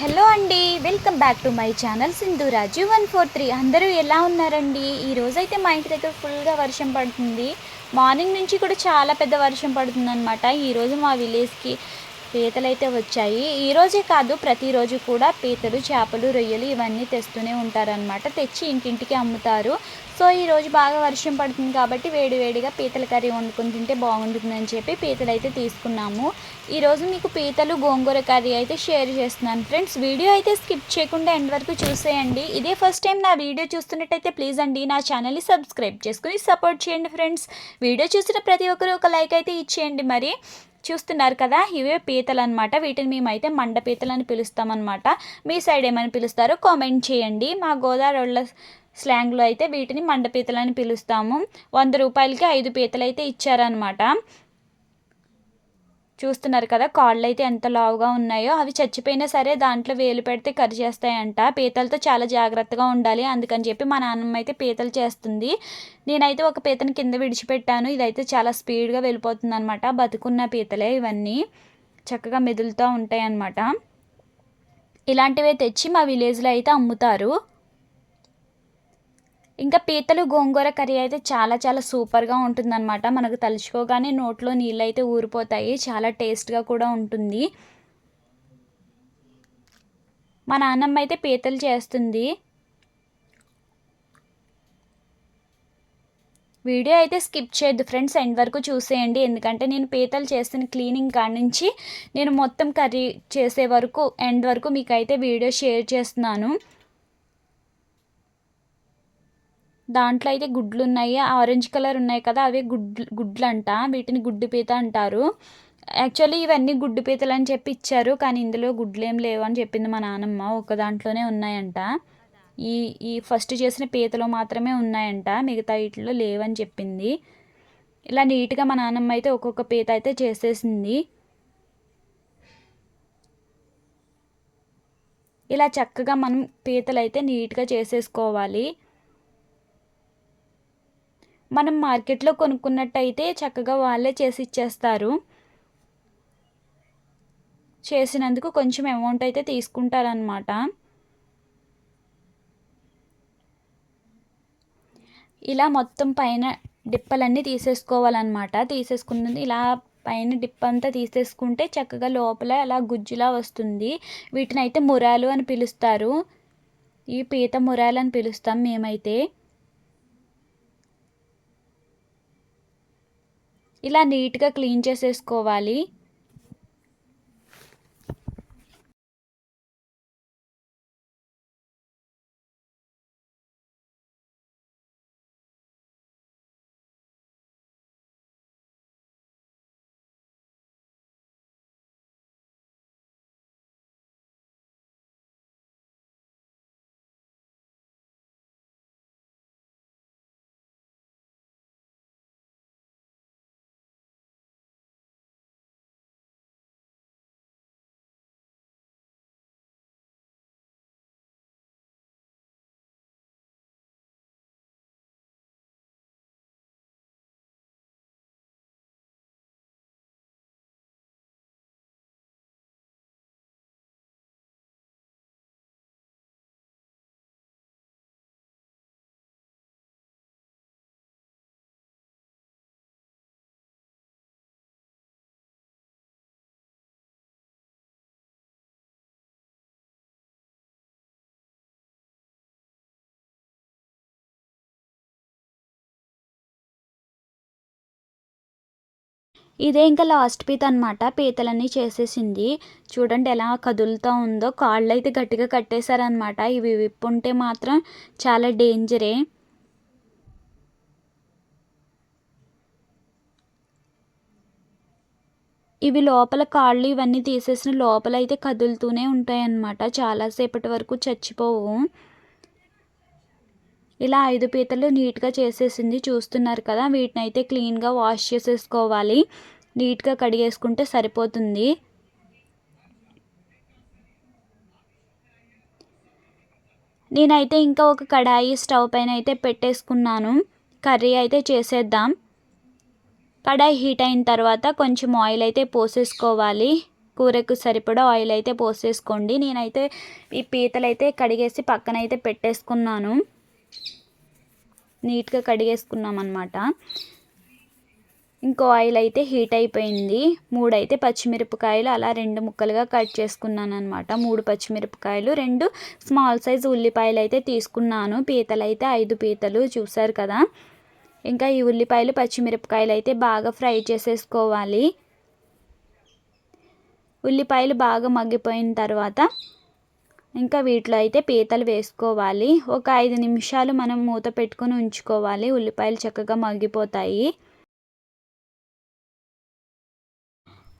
Hello అండి welcome back to my channel Rajiv one four three. అందరూ ఎలా ఉన్నారండి? ఈ రోజైతే మా ఇంటి దగ్గర ఫుల్గా వర్షం పడుతుంది. మార్నింగ్ నుంచి కూడా చాలా పెద్ద వర్షం పడుతుంది అనమాట ఈరోజు మా విలేజ్కి పీతలైతే వచ్చాయి. ఈ రోజే కాదు ప్రతిరోజు కూడా పీతలు చేపలు రొయ్యలు ఇవన్నీ తెస్తూనే ఉంటారనమాట తెచ్చి ఇంటింటికి అమ్ముతారు. సో ఈరోజు బాగా వర్షం పడుతుంది కాబట్టి వేడివేడిగా పీతల కర్రీ వండుకుని తింటే బాగుంటుందని చెప్పి పీతలు అయితే తీసుకున్నాము ఈరోజు మీకు పీతలు గోంగూర కర్రీ అయితే షేర్ చేస్తున్నాను ఫ్రెండ్స్. వీడియో అయితే స్కిప్ చేయకుండా ఎండ్ వరకు చూసేయండి. ఇదే ఫస్ట్ టైం నా వీడియో చూస్తున్నట్టయితే ప్లీజ్ అండి నా ఛానల్ని సబ్స్క్రైబ్ చేసుకుని సపోర్ట్ చేయండి ఫ్రెండ్స్. వీడియో చూసిన ప్రతి ఒక్కరు ఒక లైక్ అయితే ఇచ్చేయండి మరి. చూస్తున్నారు కదా ఇవే పీతలు అనమాట వీటిని మేమైతే మండ పీతలు అని పిలుస్తామన్నమాట. మీ సైడ్ ఏమని పిలుస్తారో కామెంట్ చేయండి. మా గోదావరి స్లాంగ్లో అయితే వీటిని మండపీతలు అని పిలుస్తాము. వంద రూపాయలకి ఐదు పీతలు అయితే ఇచ్చారనమాట చూస్తున్నారు కదా కాళ్ళు అయితే ఎంత లావుగా ఉన్నాయో అవి చచ్చిపోయినా సరే దాంట్లో వేలు పెడితే కరి చేస్తాయంట. పీతలతో చాలా జాగ్రత్తగా ఉండాలి అందుకని చెప్పి మా నాన్నమ్మ అయితే పీతలు చేస్తుంది. నేనైతే ఒక పీతని కింద విడిచిపెట్టాను. ఇదైతే చాలా స్పీడ్గా వెళ్ళిపోతుంది అనమాట బతుకున్న పీతలే ఇవన్నీ. చక్కగా మెదులుతూ ఉంటాయి అన్నమాట ఇలాంటివే తెచ్చి మా విలేజ్లో అయితే అమ్ముతారు. ఇంకా పీతలు గోంగూర కర్రీ అయితే చాలా చాలా సూపర్గా ఉంటుందన్నమాట. మనకు తలుచుకోగానే నోట్లో నీళ్ళు అయితే ఊరిపోతాయి. చాలా టేస్ట్గా కూడా ఉంటుంది. మా నాన్నమ్మ అయితే పీతలు చేస్తుంది. వీడియో అయితే స్కిప్ చేయొద్దు ఫ్రెండ్స్ ఎండ్ వరకు చూసేయండి. ఎందుకంటే నేను పీతలు చేస్తున్న క్లీనింగ్ కాడ నుంచి నేను మొత్తం కర్రీ చేసే వరకు ఎండ్ వరకు మీకు అయితే వీడియో షేర్ చేస్తున్నాను. దాంట్లో అయితే గుడ్లు ఉన్నాయి ఆరెంజ్ కలర్ ఉన్నాయి కదా అవే గుడ్లు గుడ్లు అంట వీటిని గుడ్డు పీత అంటారు. యాక్చువల్లీ ఇవన్నీ గుడ్డు పీతలు అని చెప్పి ఇచ్చారు కానీ ఇందులో గుడ్లు ఏం లేవు అని చెప్పింది మా నాన్నమ్మ ఒక దాంట్లోనే ఉన్నాయంట. ఈ ఈ ఫస్ట్ చేసిన పీతలో మాత్రమే ఉన్నాయంట. మిగతా వీటిలో లేవని చెప్పింది. ఇలా నీట్గా మా నాన్నమ్మ అయితే ఒక్కొక్క పీత అయితే చేసేసింది. ఇలా చక్కగా మనం పీతలు అయితే నీట్గా చేసేసుకోవాలి. మనం మార్కెట్లో కొనుక్కున్నట్టయితే చక్కగా వాళ్ళే చేసి ఇచ్చేస్తారు. చేసినందుకు కొంచెం అమౌంట్ అయితే తీసుకుంటారనమాట ఇలా మొత్తం పైన డిప్పలన్నీ తీసేసుకోవాలన్నమాట. తీసేసుకున్నది ఇలా పైన డిప్ అంతా తీసేసుకుంటే చక్కగా లోపల అలా గుజ్జులా వస్తుంది. వీటిని అయితే మురాలు అని పిలుస్తారు. ఈ పీత మురాలు అని పిలుస్తాం మేమైతే. ఇలా నీట్గా క్లీన్ చేసేసుకోవాలి. ఇదే ఇంకా లాస్ట్ పీత్ అనమాట పీతలన్నీ చేసేసింది. చూడండి ఎలా కదులుతూ ఉందో. కాళ్ళు అయితే గట్టిగా కట్టేశారనమాట ఇవి విప్పుంటే మాత్రం చాలా డేంజరే ఇవి లోపల కాళ్ళు ఇవన్నీ తీసేసిన లోపల అయితే కదులుతూనే ఉంటాయి అన్నమాట చాలాసేపటి వరకు చచ్చిపోవు. ఇలా ఐదు పీతలు నీట్గా చేసేసింది చూస్తున్నారు కదా వీటిని అయితే క్లీన్గా వాష్ చేసేసుకోవాలి. నీట్గా కడిగేసుకుంటే సరిపోతుంది. నేనైతే ఇంకా ఒక కడాయి స్టవ్ పైన అయితే పెట్టేసుకున్నాను. కర్రీ అయితే చేసేద్దాం. కడాయి హీట్ అయిన తర్వాత కొంచెం ఆయిల్ అయితే పోసేసుకోవాలి. కూరకు సరిపడా ఆయిల్ అయితే పోసేసుకోండి. నేనైతే ఈ పీతలు అయితే కడిగేసి పక్కన అయితే పెట్టేసుకున్నాను. నీట్గా కడిగేసుకున్నాం అనమాట ఇంకో ఆయిల్ అయితే హీట్ అయిపోయింది. మూడు అయితే పచ్చిమిరపకాయలు అలా రెండు ముక్కలుగా కట్ చేసుకున్నాను అనమాట మూడు పచ్చిమిరపకాయలు రెండు స్మాల్ సైజ్ ఉల్లిపాయలు అయితే తీసుకున్నాను. పీతలు అయితే ఐదు పీతలు చూసారు కదా? ఇంకా ఈ ఉల్లిపాయలు పచ్చిమిరపకాయలు అయితే బాగా ఫ్రై చేసేసుకోవాలి. ఉల్లిపాయలు బాగా మగ్గిపోయిన తర్వాత ఇంకా వీటిలో అయితే పీతలు వేసుకోవాలి. ఒక ఐదు నిమిషాలు మనం మూత పెట్టుకొని ఉంచుకోవాలి. ఉల్లిపాయలు చక్కగా మగ్గిపోతాయి.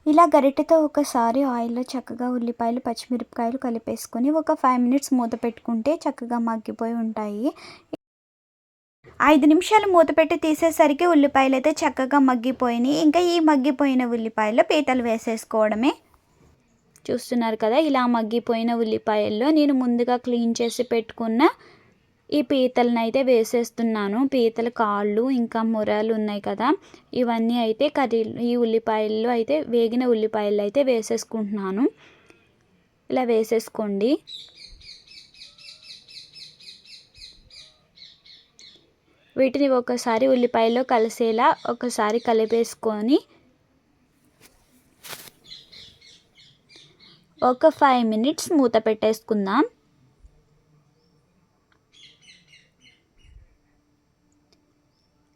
ఇలా గరిటెతో ఒకసారి ఆయిల్లో చక్కగా ఉల్లిపాయలు పచ్చిమిరపకాయలు కలిపేసుకొని ఒక ఫైవ్ మినిట్స్ మూత పెట్టుకుంటే చక్కగా మగ్గిపోయి ఉంటాయి. ఐదు నిమిషాలు మూత పెట్టి తీసేసరికి ఉల్లిపాయలు అయితే చక్కగా మగ్గిపోయినాయి. ఇంకా ఈ మగ్గిపోయిన ఉల్లిపాయలు పీతలు వేసేసుకోవడమే. చూస్తున్నారు కదా ఇలా మగ్గిపోయిన ఉల్లిపాయల్లో నేను ముందుగా క్లీన్ చేసి పెట్టుకున్న ఈ పీతలను అయితే వేసేస్తున్నాను. పీతల కాళ్ళు ఇంకా మురాలు ఉన్నాయి కదా ఇవన్నీ అయితే కర్రీ ఈ ఉల్లిపాయల్లో అయితే వేగిన ఉల్లిపాయలు అయితే వేసేసుకుంటున్నాను. ఇలా వేసేసుకోండి. వీటిని ఒకసారి ఉల్లిపాయలో కలిసేలా ఒకసారి కలిపేసుకొని ఒక ఫైవ్ మినిట్స్ మూత పెట్టేసుకుందాం.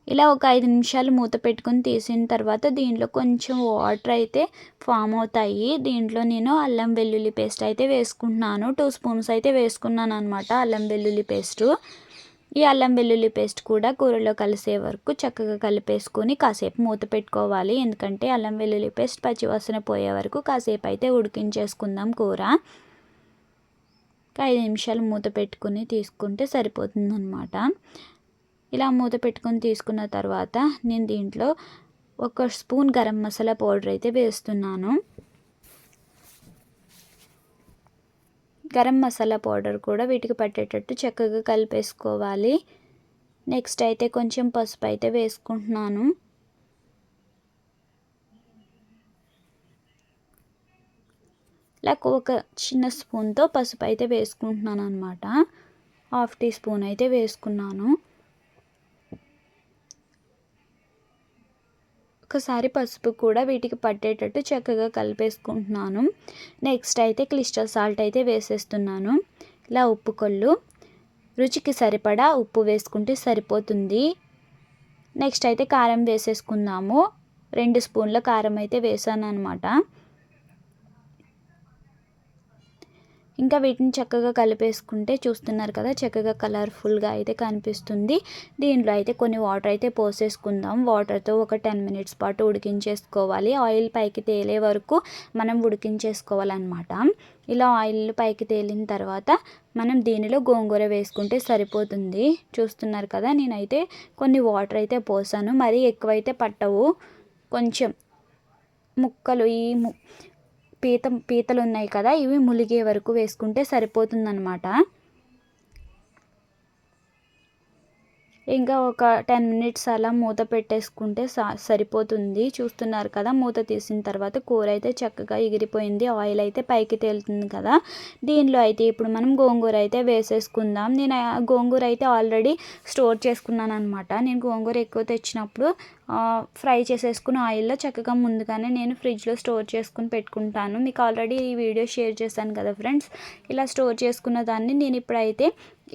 ఇలా ఒక ఐదు నిమిషాలు మూత పెట్టుకొని తీసిన తర్వాత దీంట్లో కొంచెం వాటర్ అయితే ఫామ్ అవుతాయి. దీంట్లో నేను అల్లం వెల్లుల్లి పేస్ట్ అయితే వేసుకుంటున్నాను. టూ స్పూన్స్ అయితే వేసుకున్నాను అనమాట అల్లం వెల్లుల్లి పేస్టు. ఈ అల్లం వెల్లుల్లి పేస్ట్ కూడా కూరలో కలిసే వరకు చక్కగా కలిపేసుకొని కాసేపు మూత పెట్టుకోవాలి. ఎందుకంటే అల్లం వెల్లుల్లి పేస్ట్ పచ్చివాసన పోయే వరకు కాసేపు అయితే ఉడికించేసుకుందాం కూర. ఐదు నిమిషాలు మూత పెట్టుకుని తీసుకుంటే సరిపోతుందన్నమాట. ఇలా మూత పెట్టుకొని తీసుకున్న తర్వాత నేను దీంట్లో ఒక స్పూన్ గరం మసాలా పౌడర్ అయితే వేస్తున్నాను. గరం మసాలా పౌడర్ కూడా వీటికి పట్టేటట్టు చక్కగా కలిపేసుకోవాలి. నెక్స్ట్ అయితే కొంచెం పసుపు అయితే వేసుకుంటున్నాను. ఇలా ఒక చిన్న స్పూన్తో పసుపు అయితే వేసుకుంటున్నాను అనమాట హాఫ్ టీ స్పూన్ అయితే వేసుకున్నాను. ఒక్కసారి పసుపు కూడా వీటికి పట్టేటట్టు చక్కగా కలిపేసుకుంటున్నాను. నెక్స్ట్ అయితే క్లిస్టల్ సాల్ట్ అయితే వేసేస్తున్నాను. ఇలా ఉప్పు కొల్లు. రుచికి సరిపడా ఉప్పు వేసుకుంటే సరిపోతుంది. నెక్స్ట్ అయితే కారం వేసేసుకుందాము. రెండు స్పూన్ల కారం అయితే వేసాను అనమాట ఇంకా వీటిని చక్కగా కలిపేసుకుంటే చూస్తున్నారు కదా చక్కగా కలర్ఫుల్గా అయితే కనిపిస్తుంది. దీంట్లో అయితే కొన్ని వాటర్ అయితే పోసేసుకుందాం. వాటర్తో ఒక టెన్ మినిట్స్ పాటు ఉడికించేసుకోవాలి. ఆయిల్ పైకి తేలే వరకు మనం ఉడికించేసుకోవాలన్నమాట. ఇలా ఆయిల్ పైకి తేలిన తర్వాత మనం దీనిలో గోంగూర వేసుకుంటే సరిపోతుంది. చూస్తున్నారు కదా నేనైతే కొన్ని వాటర్ అయితే పోసాను. మరీ ఎక్కువైతే పట్టవు. కొంచెం ముక్కలు ఈ పీత పీతలు ఉన్నాయి కదా ఇవి ములిగే వరకు వేసుకుంటే సరిపోతుందన్నమాట. ఇంకా ఒక టెన్ మినిట్స్ అలా మూత పెట్టేసుకుంటే సరిపోతుంది. చూస్తున్నారు కదా మూత తీసిన తర్వాత కూర అయితే చక్కగా ఎగిరిపోయింది ఆయిల్ అయితే పైకి తేలుతుంది కదా. దీనిలో అయితే ఇప్పుడు మనం గోంగూర అయితే వేసేసుకుందాం. నేను గోంగూర అయితే ఆల్రెడీ స్టోర్ చేసుకున్నాను అనమాట నేను గోంగూర ఎక్కువ తెచ్చినప్పుడు ఫ్రై చేసేసుకుని ఆయిల్లో చక్కగా ముందుగానే నేను ఫ్రిడ్జ్లో స్టోర్ చేసుకుని పెట్టుకుంటాను. మీకు ఆల్రెడీ ఈ వీడియో షేర్ చేశాను కదా ఫ్రెండ్స్? ఇలా స్టోర్ చేసుకున్న దాన్ని నేను ఇప్పుడైతే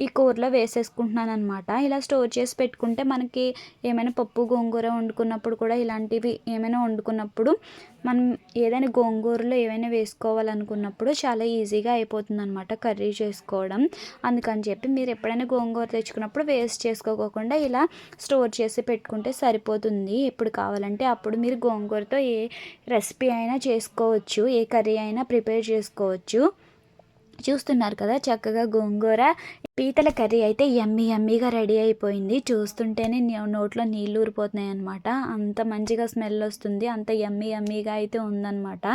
ఈ కూరలో వేసేసుకుంటున్నాను అనమాట ఇలా స్టోర్ చేసి పెట్టుకుంటే మనకి ఏమైనా పప్పు గోంగూర వండుకున్నప్పుడు కూడా ఇలాంటివి ఏమైనా వండుకున్నప్పుడు మనం ఏదైనా గోంగూరలో ఏమైనా వేసుకోవాలనుకున్నప్పుడు చాలా ఈజీగా అయిపోతుంది అనమాట కర్రీ చేసుకోవడం. అందుకని చెప్పి మీరు ఎప్పుడైనా గోంగూర తెచ్చుకున్నప్పుడు వేస్ట్ చేసుకోకుండా ఇలా స్టోర్ చేసి పెట్టుకుంటే సరిపోతుంది. ఎప్పుడు కావాలంటే అప్పుడు మీరు గోంగూరతో ఏ రెసిపీ అయినా చేసుకోవచ్చు. ఏ కర్రీ అయినా ప్రిపేర్ చేసుకోవచ్చు. చూస్తున్నారు కదా చక్కగా గోంగూర పీతల కర్రీ అయితే ఎమ్మి ఎమ్మిగా రెడీ అయిపోయింది. చూస్తుంటేనే నోట్లో నీళ్ళు ఊరిపోతున్నాయి అనమాట అంత మంచిగా స్మెల్ వస్తుంది. అంత ఎమ్మి ఎమ్మిగా అయితే ఉందన్నమాట.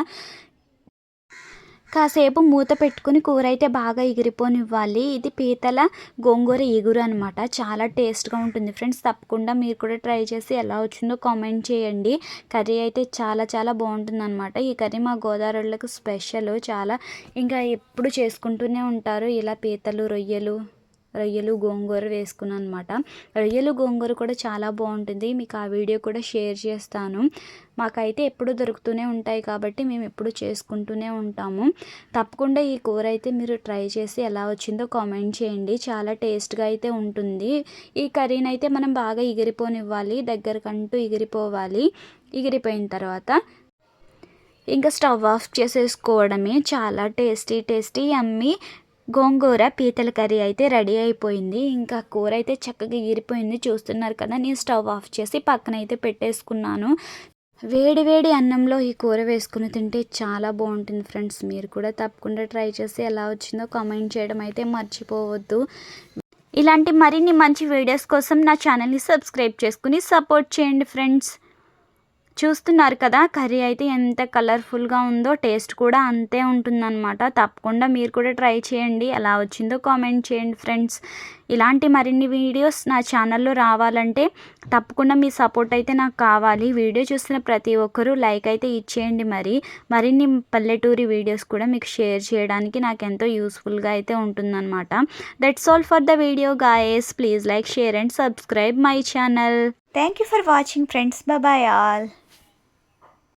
కాసేపు మూత పెట్టుకుని కూర అయితే బాగా ఎగిరిపోనివ్వాలి. ఇది పీతల గోంగూర ఎగురు అనమాట చాలా టేస్ట్గా ఉంటుంది ఫ్రెండ్స్. తప్పకుండా మీరు కూడా ట్రై చేసి ఎలా వచ్చిందో కామెంట్ చేయండి. కర్రీ అయితే చాలా చాలా బాగుంటుంది అనమాట ఈ కర్రీ మా గోదావరిలకు స్పెషల్. చాలా ఇంకా ఎప్పుడు చేసుకుంటూనే ఉంటారు. ఇలా పీతలు రొయ్యలు. రొయ్యలు గోంగూర వేసుకున్నాను అనమాట రొయ్యలు గోంగూర కూడా చాలా బాగుంటుంది. మీకు ఆ వీడియో కూడా షేర్ చేస్తాను. మాకైతే ఎప్పుడు దొరుకుతూనే ఉంటాయి కాబట్టి మేము ఎప్పుడు చేసుకుంటూనే ఉంటాము. తప్పకుండా ఈ కూర అయితే మీరు ట్రై చేసి ఎలా వచ్చిందో కామెంట్ చేయండి. చాలా టేస్ట్గా అయితే ఉంటుంది. ఈ కర్రీని అయితే మనం బాగా ఎగిరిపోనివ్వాలి దగ్గరకంటూ ఎగిరిపోవాలి. ఎగిరిపోయిన తర్వాత ఇంకా స్టవ్ ఆఫ్ చేసేసుకోవడమే. చాలా టేస్టీ టేస్టీ అమ్మి గోంగూర పీతల కర్రీ అయితే రెడీ అయిపోయింది. ఇంకా కూర అయితే చక్కగా ఎగిరిపోయింది. చూస్తున్నారు కదా నేను స్టవ్ ఆఫ్ చేసి పక్కన అయితే పెట్టేసుకున్నాను. వేడి వేడి అన్నంలో ఈ కూర వేసుకుని తింటే చాలా బాగుంటుంది ఫ్రెండ్స్. మీరు కూడా తప్పకుండా ట్రై చేసి ఎలా వచ్చిందో కామెంట్ చేయడం అయితే మర్చిపోవద్దు. ఇలాంటి మరిన్ని మంచి వీడియోస్ కోసం నా ఛానల్ని సబ్స్క్రైబ్ చేసుకుని సపోర్ట్ చేయండి ఫ్రెండ్స్. చూస్తున్నారు కదా కర్రీ అయితే ఎంత కలర్ఫుల్గా ఉందో టేస్ట్ కూడా అంతే ఉంటుందన్నమాట. తప్పకుండా మీరు కూడా ట్రై చేయండి. ఎలా వచ్చిందో కామెంట్ చేయండి ఫ్రెండ్స్. ఇలాంటి మరిన్ని వీడియోస్ నా ఛానల్లో రావాలంటే తప్పకుండా మీ సపోర్ట్ అయితే నాకు కావాలి. వీడియో చూసిన ప్రతి ఒక్కరూ లైక్ అయితే ఇచ్చేయండి మరి. మరిన్ని పల్లెటూరి వీడియోస్ కూడా మీకు షేర్ చేయడానికి నాకు ఎంతో యూస్ఫుల్గా అయితే ఉంటుందన్నమాట. That's all for the video guys please like share and subscribe my channel thank you for watching friends bye all